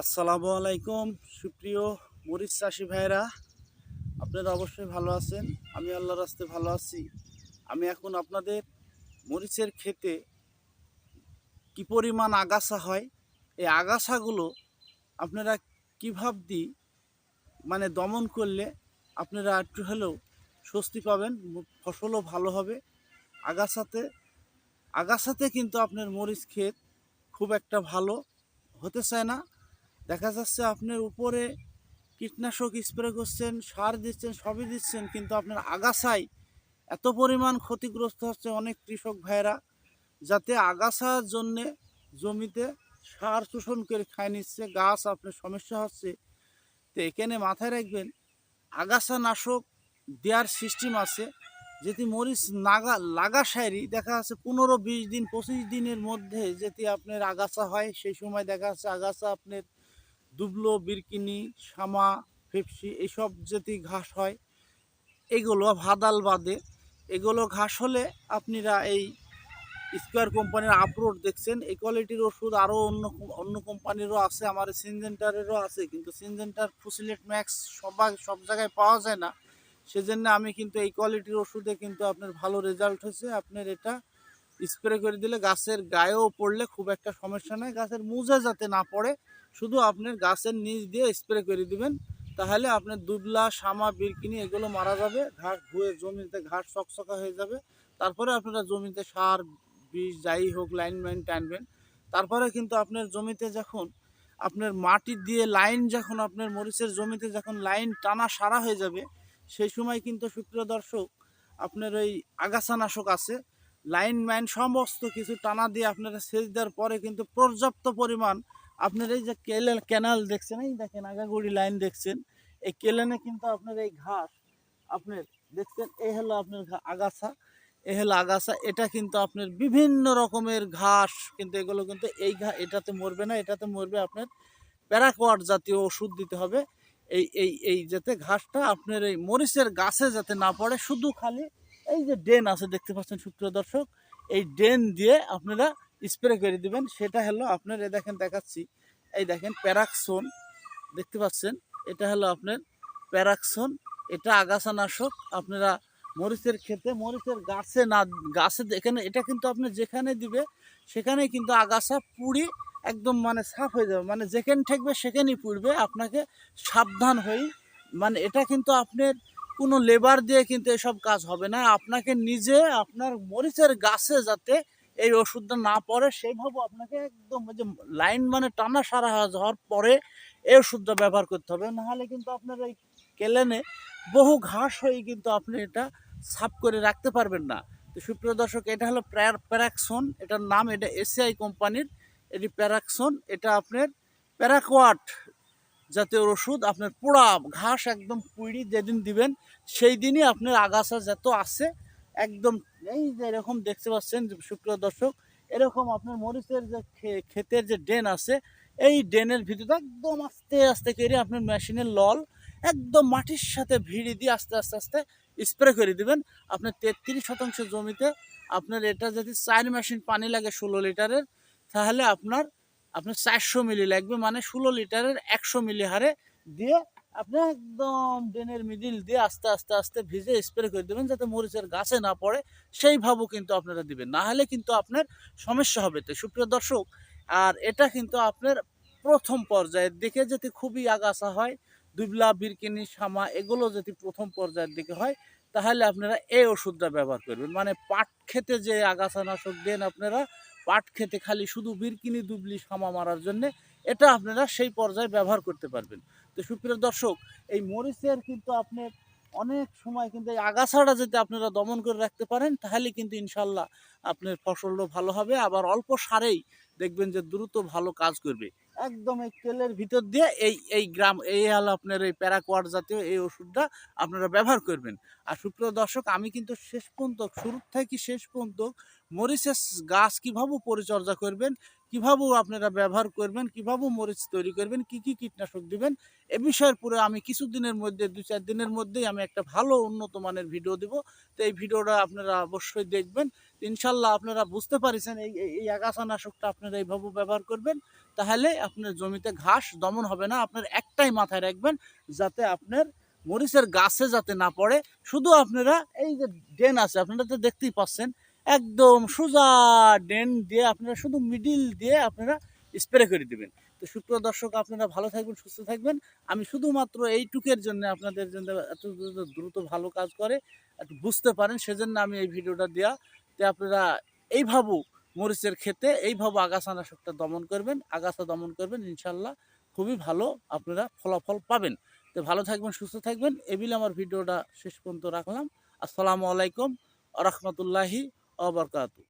আসসালামু আলাইকুম, সুপ্রিয় মরিচ চাষি ভাইরা আপনারা অবশ্যই ভালো আছেন, আমি আল্লাহর রাস্তে ভালো আছি। আমি এখন আপনাদের মরিচের ক্ষেতে কি পরিমাণ আগাছা হয়, এই আগাছাগুলো আপনারা কীভাবে মানে দমন করলে আপনারা একটু হলেও স্বস্তি পাবেন, ফসলও ভালো হবে। আগাছাতে আগাছাতে কিন্তু আপনার মরিচ ক্ষেত খুব একটা ভালো হতে চায় না। দেখা যাচ্ছে আপনার উপরে কীটনাশক স্প্রে করছেন, সার দিচ্ছেন, সবই দিচ্ছেন, কিন্তু আপনার আগাছায় এত পরিমাণ ক্ষতিগ্রস্ত হচ্ছে অনেক কৃষক ভাইরা যাতে আগাছার জন্যে জমিতে সার শোষণ করে খায় নিচ্ছে, গাছ আপনার সমস্যা হচ্ছে। তো এখানে মাথায় রাখবেন আগাছা নাশক দেওয়ার সিস্টেম আছে, যেটি মরিচ নাগা, লাগা দেখা যাচ্ছে পনেরো, বিশ দিন, পঁচিশ দিনের মধ্যে যেটি আপনার আগাছা হয়, সেই সময় দেখা যাচ্ছে আগাছা আপনার দুবলো, বিরকিনি শামা ফেপসি এইসব যেটি ঘাস হয়। এগুলো ভাদাল বাদে। এগুলো ঘাস হলে আপনারা এই স্কোয়ার কোম্পানির আপরোড দেখছেন। এই কোয়ালিটির ওষুধ আরও অন্য অন্য কোম্পানিরও আছে আমার সিনজেন্টারেরও আছে। কিন্তু সিনজেন্টার ফুসিলেট, ম্যাক্স সবাই, সব জায়গায় পাওয়া যায় না। সেজন্য আমি কিন্তু এই কোয়ালিটির ওষুধে কিন্তু আপনার ভালো রেজাল্ট হয়েছে। আপনার এটা স্প্রে করে দিলে গাছের গায়েও পড়লে খুব একটা সমস্যা নেই। গাছের মুজে যাতে না পড়ে, শুধু আপনার গাছের নিচ দিয়ে স্প্রে করে দিবেন। তাহলে আপনার দুবলা, শামা বিরকিনি এগুলো মারা যাবে, ঘাস ধুয়ে জমিতে ঘাস চকচকা হয়ে যাবে। তারপরে আপনারা জমিতে সার, বীজ যাই হোক, লাইন মাইন টানবেন। তারপরে কিন্তু আপনার জমিতে যখন আপনার মাটি দিয়ে লাইন যখন আপনার মরিচের জমিতে যখন লাইন টানা সারা হয়ে যাবে, সেই সময় কিন্তু সুপ্রিয় দর্শক, আপনার ওই আগাছানাশক আছে লাইন মাইন সমস্ত কিছু টানা দিয়ে আপনারা সেচ দেওয়ার পরে কিন্তু পর্যাপ্ত পরিমাণ আপনার এই যে কেলেন ক্যানাল দেখছেন? এই দেখেন, আগাগুড়ি লাইন দেখছেন। এই কেলেনে কিন্তু আপনার এই ঘাস, আপনার দেখছেন এই হলো আপনার আগাছা। এ হলো আগাছা। এটা কিন্তু আপনার বিভিন্ন রকমের ঘাস কিন্তু এগুলো কিন্তু এই ঘা, এটাতে মরবে না, এটাতে মরবে আপনার প্যারাকোয়াট জাতীয় ওষুধ দিতে হবে। এই এই এই যাতে ঘাসটা আপনার এই মরিচের গাছে যাতে না পড়ে, শুধু খালি এই যে ড্রেন আছে, দেখতে পাচ্ছেন সুপ্রিয় দর্শক, এই ড্রেন দিয়ে আপনারা স্প্রে করে দিবেন। সেটা হলো আপনার এ দেখেন দেখাচ্ছি, এই দেখেন প্যারাকসন দেখতে পাচ্ছেন? এটা হলো আপনার প্যারাকসন এটা আগাছানাশক। আপনারা মরিচের ক্ষেতে, মরিচের গাছে না, গাছে এখানে, এটা কিন্তু আপনি যেখানে দিবে সেখানে কিন্তু আগাছা পুড়ি একদম মানে সাফ হয়ে যাবে। মানে যেখানে ঠেকবে সেখানেই পুড়বে। আপনাকে সাবধান হয়ে মানে এটা কিন্তু আপনার কোনো লেবার দিয়ে কিন্তু এসব কাজ হবে না। আপনাকে নিজে আপনার মরিচের গাছে যাতে এই ওষুধটা না পড়ে সেইভাবে আপনাকে একদম যে লাইন মানে টানা সারা যাওয়ার পরে এই ওষুধটা ব্যবহার করতে হবে। নাহলে কিন্তু আপনার এই কেলেনে বহু ঘাস হয়ে কিন্তু আপনি এটা সাফ করে রাখতে পারবেন না। তো সুপ্রিয় দর্শক, এটা হলো প্যার- প্যারাকসন, এটার নাম এটা এসিআই কোম্পানির, এটি প্যারাকসন, এটা আপনার প্যারাকোয়াট জাতীয় ওষুধ আপনার পোড়া ঘাস একদম পুড়ি যেদিন দিবেন, সেই দিনই আপনার আগাছা যত আছে, একদম এই যে এরকম দেখতে পাচ্ছেন সুপ্রিয় দর্শক এরকম আপনার মরিচের যে ক্ষেতের যে ড্রেন আছে, এই ড্রেনের ভিতরে একদম আস্তে আস্তে করে আপনার মেশিনের লল একদম মাটির সাথে ভিড়ি দিয়ে আস্তে আস্তে আস্তে স্প্রে করে দিবেন। আপনার তেত্রিশ শতাংশ জমিতে আপনার এটা যদি চার মেশিন পানি লাগে ষোলো লিটারের, তাহলে আপনার আপনার চারশো মিলি লাগবে মানে ষোলো লিটারের একশো মিলি হারে দিয়ে আপনি একদম ড্রেনের মিডিল দিয়ে আস্তে আস্তে আস্তে ভিজে স্প্রে করে দেবেন যাতে মরিচের গাছে না পড়ে। সেইভাবেও কিন্তু আপনারা দিবেন। না হলে কিন্তু আপনার সমস্যা হবে। তো সুপ্রিয় দর্শক, আর এটা কিন্তু আপনার প্রথম পর্যায়ের দিকে যদি খুবই আগাছা হয়, দুবলা, বিরকিনি সামা এগুলো যদি প্রথম পর্যায়ের দিকে হয়, তাহলে আপনারা এই ওষুধটা ব্যবহার করবেন। মানে পাট খেতে যে আগাছানাশক দেন আপনারা পাট খেতে খালি শুধু বিরকিনি দুবলি সামা মারার জন্য, এটা আপনারা সেই পর্যায়ে ব্যবহার করতে পারবেন। তো সুপ্রিয় দর্শক, এই মরিচের কিন্তু আপনি অনেক সময় কিন্তু এই আগাছাটা যদি আপনারা দমন করে রাখতে পারেন, তাহলে কিন্তু ইনশাল্লাহ আপনার ফসলও ভালো হবে। আবার অল্প সারেই দেখবেন যে দ্রুত ভালো কাজ করবে। একদম এই তেলের ভিতর দিয়ে এই এই গ্রাম, এই হলো আপনার এই প্যারাকোয়ার জাতীয় এই ওষুধটা আপনারা ব্যবহার করবেন। আর সুপ্রিয় দর্শক, আমি কিন্তু শেষ পর্যন্ত শুরু থেকে শেষ পর্যন্ত মরিচের গাছ কীভাবে পরিচর্যা করবেন, কীভাবে আপনারা ব্যবহার করবেন, কীভাবে মরিচ তৈরি করবেন, কি কি কীটনাশক দিবেন, এ বিষয়ের পুরো আমি কিছুদিনের মধ্যে, দু চার দিনের মধ্যেই আমি একটা ভালো উন্নত মানের ভিডিও দিব। তো এই ভিডিওটা আপনারা অবশ্যই দেখবেন। ইনশাল্লাহ আপনারা বুঝতে পারছেন এই এই- এই আগাছানাশকটা আপনারা এইভাবে ব্যবহার করবেন, তাহলে আপনার জমিতে ঘাস দমন হবে না, আপনার একটাই মাথায় রাখবেন যাতে আপনার মরিচের গাছে যাতে না পড়ে। শুধু আপনারা এই যে ডেন আছে, আপনারা তো দেখতেই পাচ্ছেন, একদম সোজা ডেন দিয়ে আপনারা শুধু মিডিল দিয়ে আপনারা স্প্রে করে দিবেন। তো সুপ্রিয় দর্শক, আপনারা ভালো থাকবেন, সুস্থ থাকবেন। আমি শুধুমাত্র এইটুকের জন্য আপনাদের জন্য এত দ্রুত ভালো কাজ করে, একটু বুঝতে পারেন, সেজন্য আমি এই ভিডিওটা দেওয়া তো আপনারা এইভাবে মরিচের ক্ষেতে এইভাবে আগাছা নাশকটা দমন করবেন, আগাছা দমন করবেন, ইনশাল্লাহ খুবই ভালো আপনারা ফলাফল পাবেন। তো ভালো থাকবেন, সুস্থ থাকবেন, এবিলে আমার ভিডিওটা শেষ পর্যন্ত রাখলাম। আসসালামু আলাইকুম রহমতুল্লাহি আবরকাতু